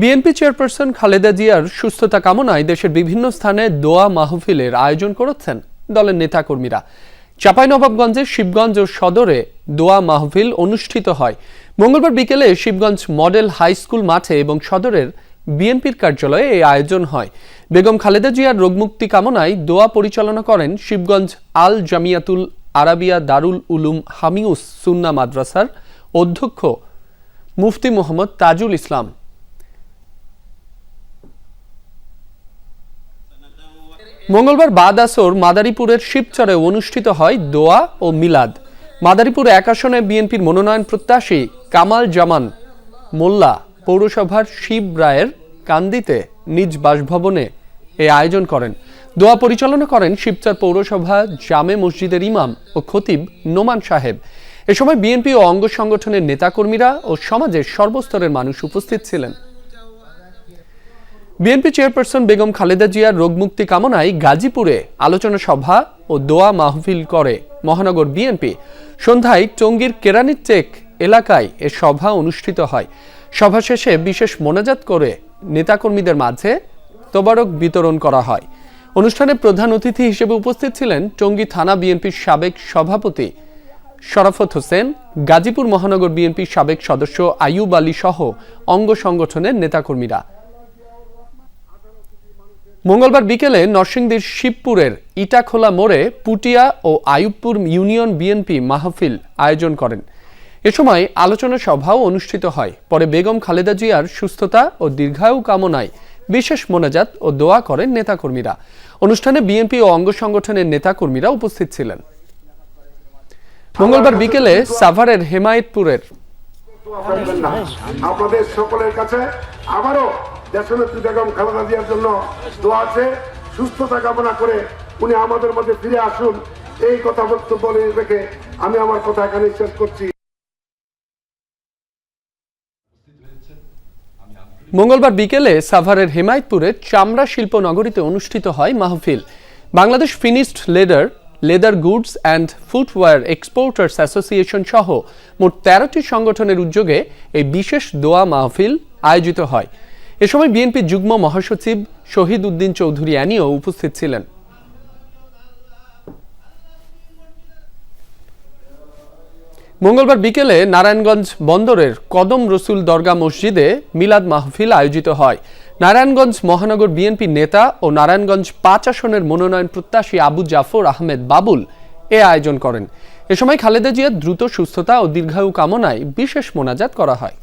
BNP chairperson Khaleda জিয়ার সুস্থতা কামনায় দেশের বিভিন্ন স্থানে দোয়া মাহফিলের আয়োজন করেছেন দলের নেতাকর্মীরা। চাঁপাইনবাবগঞ্জের শিবগঞ্জ ও সদরে দোয়া মাহফিল অনুষ্ঠিত হয়। মঙ্গলবার বিকেলে শিবগঞ্জ মডেল হাই স্কুল মাঠে এবং সদরের বিএনপির কার্যালয়ে এই আয়োজন হয়। বেগম খালেদা জিয়ার রোগমুক্তি কামনায় দোয়া পরিচালনা করেন শিবগঞ্জ আল জামিয়াতুল আরাবিয়া দারুল উলুম হামিউস সুন্না মাদ্রাসার অধ্যক্ষ মুফতি মোহাম্মদ তাজুল ইসলাম। মঙ্গলবার বাদ আসর মাদারীপুরের শিবচরে অনুষ্ঠিত হয় দোয়া ও মিলাদ। মাদারীপুর এক আসনে বিএনপির মনোনয়ন প্রত্যাশী কামাল জামান মোল্লা পৌরসভার শিব রায়ের কান্দিতে নিজ বাসভবনে এ আয়োজন করেন। দোয়া পরিচালনা করেন শিবচর পৌরসভা জামে মসজিদের ইমাম ও খতিব নোমান সাহেব। এ সময় বিএনপি ও অঙ্গ সংগঠনের নেতাকর্মীরা ও সমাজের সর্বস্তরের মানুষ উপস্থিত ছিলেন। বিএনপি চেয়ারপারসন বেগম খালেদা জিয়ার রোগমুক্তি কামনায় গাজীপুরে আলোচনা সভা ও দোয়া মাহফিল করে মহানগর বিএনপি। সন্ধ্যায় টঙ্গীর কেরানির চেক এলাকায় এ সভা অনুষ্ঠিত হয়। সভা শেষে বিশেষ মোনাজাত করে নেতাকর্মীদের মাঝে তোবারক বিতরণ করা হয়। অনুষ্ঠানে প্রধান অতিথি হিসেবে উপস্থিত ছিলেন টঙ্গী থানা বিএনপির সাবেক সভাপতি শরাফত হোসেন, গাজীপুর মহানগর বিএনপির সাবেক সদস্য আইয়ুব আলী সহ অঙ্গ সংগঠনের নেতাকর্মীরা। মঙ্গলবার বিকেলে নরসিংদীর শিবপুরের ইটাখোলা মোড়ে পুটিয়া ও আয়ুবপুর ইউনিয়ন বিএনপি মাহফিল আয়োজন করেন। এ সময় আলোচনা সভাও অনুষ্ঠিত হয়। পরে বেগম খালেদা জিয়ার সুস্থতা ও দীর্ঘায়ু কামনায় বিশেষ মোনাজাত ও দোয়া করেন নেতাকর্মীরা। অনুষ্ঠানে বিএনপি ও অঙ্গ সংগঠনের নেতাকর্মীরা উপস্থিত ছিলেন। মঙ্গলবার বিকেলে সাভারের হেমায়েতপুরের আপনাদের সকলের কাছে আবারও দেশনেত্রী বেগম খালেদা জিয়ার জন্য দোয়া আছে। সুস্থতা কামনা করে উনি আমাদের মধ্যে ফিরে আসুন। এই কথা বক্তব্য রেখে আমি আমার কথা এখানে শেষ করছি। মঙ্গলবার বিকেলে সাভারের হেমায়তপুরে চামড়া শিল্প নগরীতে অনুষ্ঠিত হয় মাহফিল। Bangladesh finished leather leather goods and footwear exporters association সহ মোট তেরোটি সংগঠনের উদ্যোগে এই বিশেষ দোয়া মাহফিল আয়োজিত হয়। এ সময় বিএনপি যুগ্ম মহাসচিব শহীদ উদ্দিন চৌধুরী অ্যানিও উপস্থিত ছিলেন। মঙ্গলবার বিকেলে নারায়ণগঞ্জ বন্দরের কদম রসুল দরগা মসজিদে মিলাদ মাহফিল আয়োজিত হয়। নারায়ণগঞ্জ মহানগর বিএনপি নেতা ও নারায়ণগঞ্জ পাঁচ আসনের মনোনয়ন প্রত্যাশী আবু জাফর আহমেদ বাবুল এ আয়োজন করেন। এ সময় খালেদা জিয়ার দ্রুত সুস্থতা ও দীর্ঘায়ু কামনায় বিশেষ মোনাজাত করা হয়।